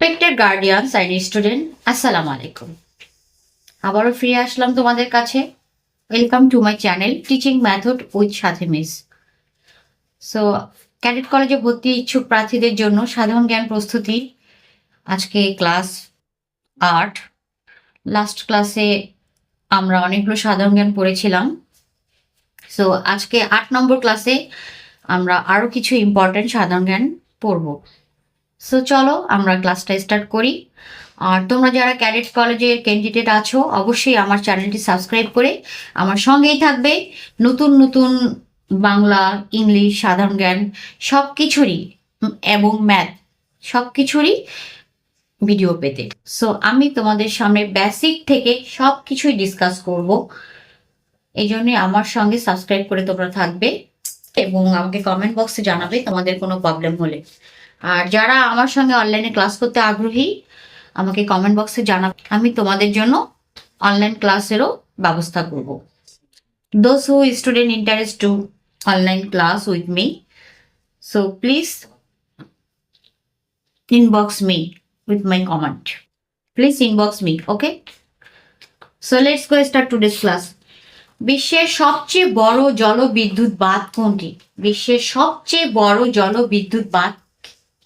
Respected guardians and student আসসালামু আলাইকুম আবারও ফিরে আসলাম তোমাদের কাছে। Welcome to my channel teaching method with সাথে মিস সো ক্যাডেট কলেজে ভর্তি ইচ্ছুক প্রার্থীদের জন্য সাধারণ জ্ঞান প্রস্তুতি। আজকে ক্লাস আট। লাস্ট ক্লাসে আমরা অনেকগুলো সাধারণ জ্ঞান পড়েছিলাম। সো আজকে আট নম্বর ক্লাসে আমরা আরও কিছু ইম্পর্ট্যান্ট সাধারণ জ্ঞান পড়ব। সো চলো আমরা ক্লাসটা স্টার্ট করি। আর তোমরা যারা ক্যাডেট কলেজের ক্যান্ডিডেট আছো, অবশ্যই আমার চ্যানেলটি সাবস্ক্রাইব করে আমার সঙ্গেই থাকবে। নতুন নতুন বাংলা, ইংলিশ, সাধারণ জ্ঞান সব কিছুরই এবং ম্যাথ সব কিছুরই ভিডিও পেতে। সো আমি তোমাদের সামনে বেসিক থেকে সব কিছুই ডিসকাস করব। এই জন্যে আমার সঙ্গে সাবস্ক্রাইব করে তোমরা থাকবে। এবং আমাকে কমেন্ট বক্সে জানাবে তোমাদের কোনো প্রবলেম হলে। আর যারা আমার সঙ্গে অনলাইনে ক্লাস করতে আগ্রহী, আমাকে কমেন্ট বক্সে জানাবে। আমি তোমাদের জন্য অনলাইন ক্লাসেরও ব্যবস্থা করব। Those who student interest to online class with me so please inbox me with my comment please inbox me okay so let's go start today's class বিশ্বের সবচেয়ে বড় জলবিদ্যুৎ বাঁধ কোনটি? বিশ্বের সবচেয়ে বড় জলবিদ্যুৎ বাঁধ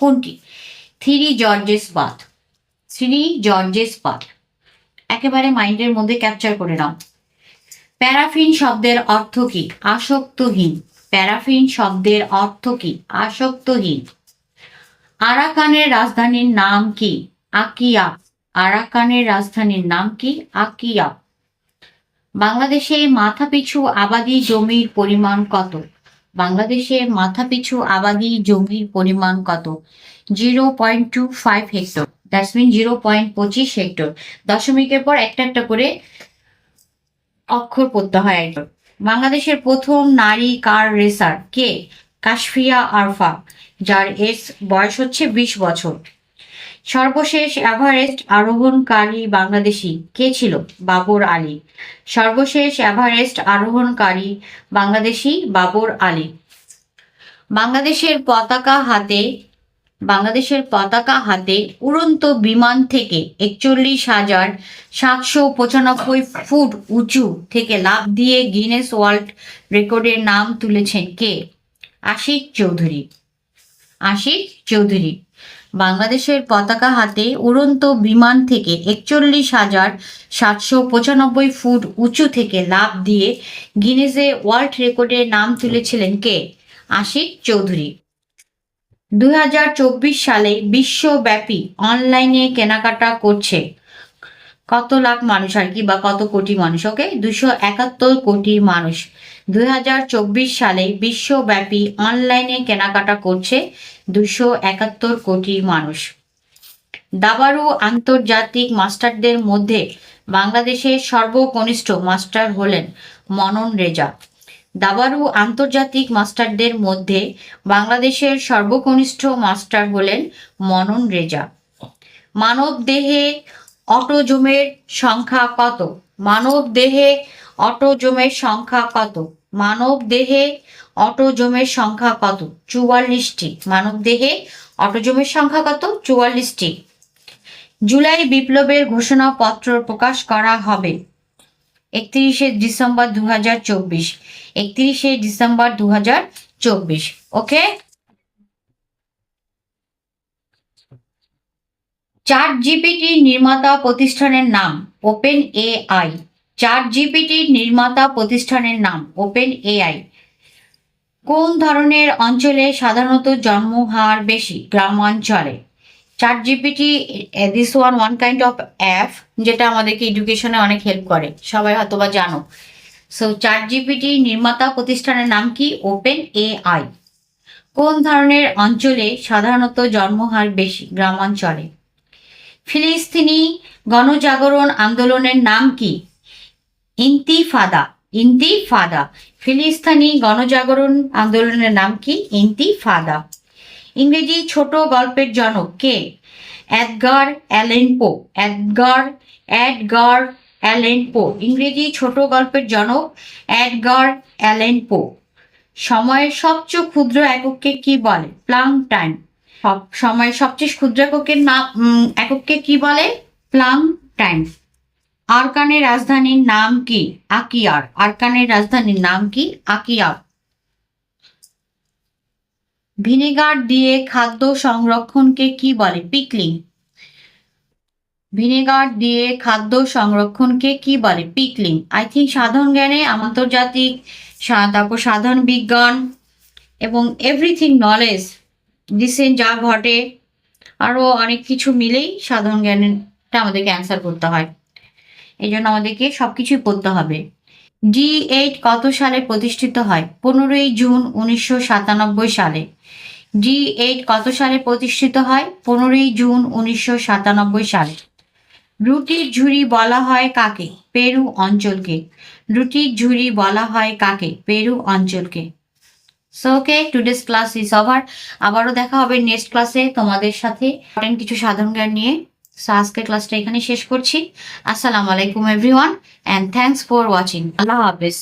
কোনটি? থ্রি জর্জেস বাঁধ। থ্রি জর্জেস বাঁধ। একেবারে মাইন্ডের মধ্যে ক্যাপচার করে নাও। প্যারাফিন শব্দের অর্থ কি? আসক্তহীন। প্যারাফিন শব্দের অর্থ কি? আসক্তহীন। আরাকানের রাজধানীর নাম কি? আকিয়া। আরাকানের রাজধানীর নাম কি? আকিয়া। বাংলাদেশে মাথাপিছু আবাদি জমির পরিমাণ কত? বাংলাদেশে মাথাপিছু আবাদি জমির পরিমাণ কত? Zero point two five hectare. That's zero point পঁচিশ হেক্টর। দশমিকের পর একটা একটা করে অক্ষর পড়তে হয় বাংলাদেশের প্রথম নারী কার রেসার? কে? কাশফিয়া আরফা, যার এস বয়স হচ্ছে বিশ বছর। সর্বশেষ এভারেস্ট আরোহণকারী বাংলাদেশি কে ছিল? বাবর আলী। সর্বশেষ এভারেস্ট আরোহণকারী বাংলাদেশি বাবর আলী। বাংলাদেশের পতাকা হাতে, বাংলাদেশের পতাকা হাতে উড়ন্ত বিমান থেকে একচল্লিশ হাজার সাতশো পঁচানব্বই ফুট উঁচু থেকে লাফ দিয়ে গিনেস ওয়ার্ল্ড রেকর্ডের নাম তুলেছেন কে? আশিক চৌধুরী। আশিক চৌধুরী। বাংলাদেশের পতাকা হাতে উড়ন্ত বিমান থেকে একচল্লিশ হাজার সাতশো পঁচানব্বই ফুট উঁচু থেকে লাভ দিয়ে গিনেজে ওয়ার্ল্ড রেকর্ডের নাম তুলেছিলেন কে? আশিক চৌধুরী। দুই হাজার চব্বিশ সালে বিশ্বব্যাপী অনলাইনে কেনাকাটা করছে। কত লাখ মানুষ আর কি বা কত কোটি মানুষ? ওকে দুশো একাত্তর কোটি মানুষ। দুই হাজার চব্বিশ সালে বিশ্বব্যাপী অনলাইনে কেনাকাটা করছে দুশো একাত্তর কোটি মানুষ। দাবারু আন্তর্জাতিক মাস্টারদের মধ্যে বাংলাদেশের সর্বকনিষ্ঠ মাস্টার হলেন মনন রেজা। দাবারু আন্তর্জাতিক মাস্টারদের মধ্যে বাংলাদেশের সর্বকনিষ্ঠ মাস্টার হলেন মনন রেজা। মানব দেহে অটোজোমের সংখ্যা কত? মানব দেহে অটোজোমের সংখ্যা কত? মানব দেহে অটোজোমের সংখ্যা কত? চুয়াল্লিশটি। মানব দেহে অটোজোমের সংখ্যা কত? চুয়াল্লিশটি। জুলাই বিপ্লবের ঘোষণাপত্র প্রকাশ করা হবে। একত্রিশে ডিসেম্বর দু হাজার চব্বিশ। একত্রিশে ডিসেম্বর দু হাজার চব্বিশ। ওকে? চার জিপিটি নির্মাতা প্রতিষ্ঠানের নাম ওপেন এ আই চার জিপিটির নির্মাতা প্রতিষ্ঠানের নাম ওপেন এআই কোন ধরনের অঞ্চলে সাধারণত জন্মহার বেশি গ্রামাঞ্চলে ChatGPT this one one kind of app যেটা আমাদেরকে এডুকেশনে অনেক হেল্প করে। সবাই হয়তো বা জানো। সো চার জিপিটি নির্মাতা প্রতিষ্ঠানের নাম কি? ওপেন এ আই কোন ধরনের অঞ্চলে সাধারণত জন্মহার বেশি গ্রামাঞ্চলে ফিলিস্তিনি গণজাগরণ আন্দোলনের নাম কি? ইন্তিফাদা ইন্তিফাদা। ফিলিস্তিনি গণজাগরণ আন্দোলনের নাম কি? ইন্তিফাদা। ইংরেজি ছোট গল্পের জনক কে? Edgar Allan Poe. Edgar Edgar Allan Poe. ইংরেজি ছোট গল্পের জনক অ্যাডগার অ্যালেন পো। সময়ের সবচেয়ে ক্ষুদ্র একককে কি বলে? Planck time. সব সময় সবচেয়ে ক্ষুদ্র এককের নাম উম, একককে কি বলে? Planck time. আরকানের রাজধানীর নাম কি? আকিয়ার। আরকানের রাজধানীর নাম কি? আকিয়ার। ভিনেগার দিয়ে খাদ্য সংরক্ষণকে কি বলে? পিকলিং। ভিনেগার দিয়ে খাদ্য সংরক্ষণকে কি বলে? পিকলিং। আই থিঙ্ক সাধারণ জ্ঞানে আন্তর্জাতিক তারপর সাধারণ বিজ্ঞান এবং এভরিথিং নলেজ রিসেন্ট যা ঘটে আরও অনেক কিছু মিলেই সাধারণ জ্ঞানটা আমাদেরকে অ্যান্সার করতে হয়। এই জন্য আমাদেরকে সব কিছুই পড়তে হবে। ডি এইট কত সালে প্রতিষ্ঠিত হয়? পনেরোই জুন উনিশশো সাতানব্বই সালে। ডি এইট কত সালে প্রতিষ্ঠিত হয়? পনেরোই জুন উনিশশো সাতানব্বই সালে। রুটির ঝুড়ি বলা হয় কাকে? পেরু অঞ্চলকে। রুটির ঝুড়ি বলা হয় কাকে? পেরু অঞ্চলকে। So okay today's class is over আবারও দেখা হবে নেক্সট ক্লাসে তোমাদের সাথে কিছু সাধারণ জ্ঞান নিয়ে। সো আজকের ক্লাসটা এখানে শেষ করছি। আসসালামু আলাইকুম everyone and thanks for watching আল্লাহ হাফেজ।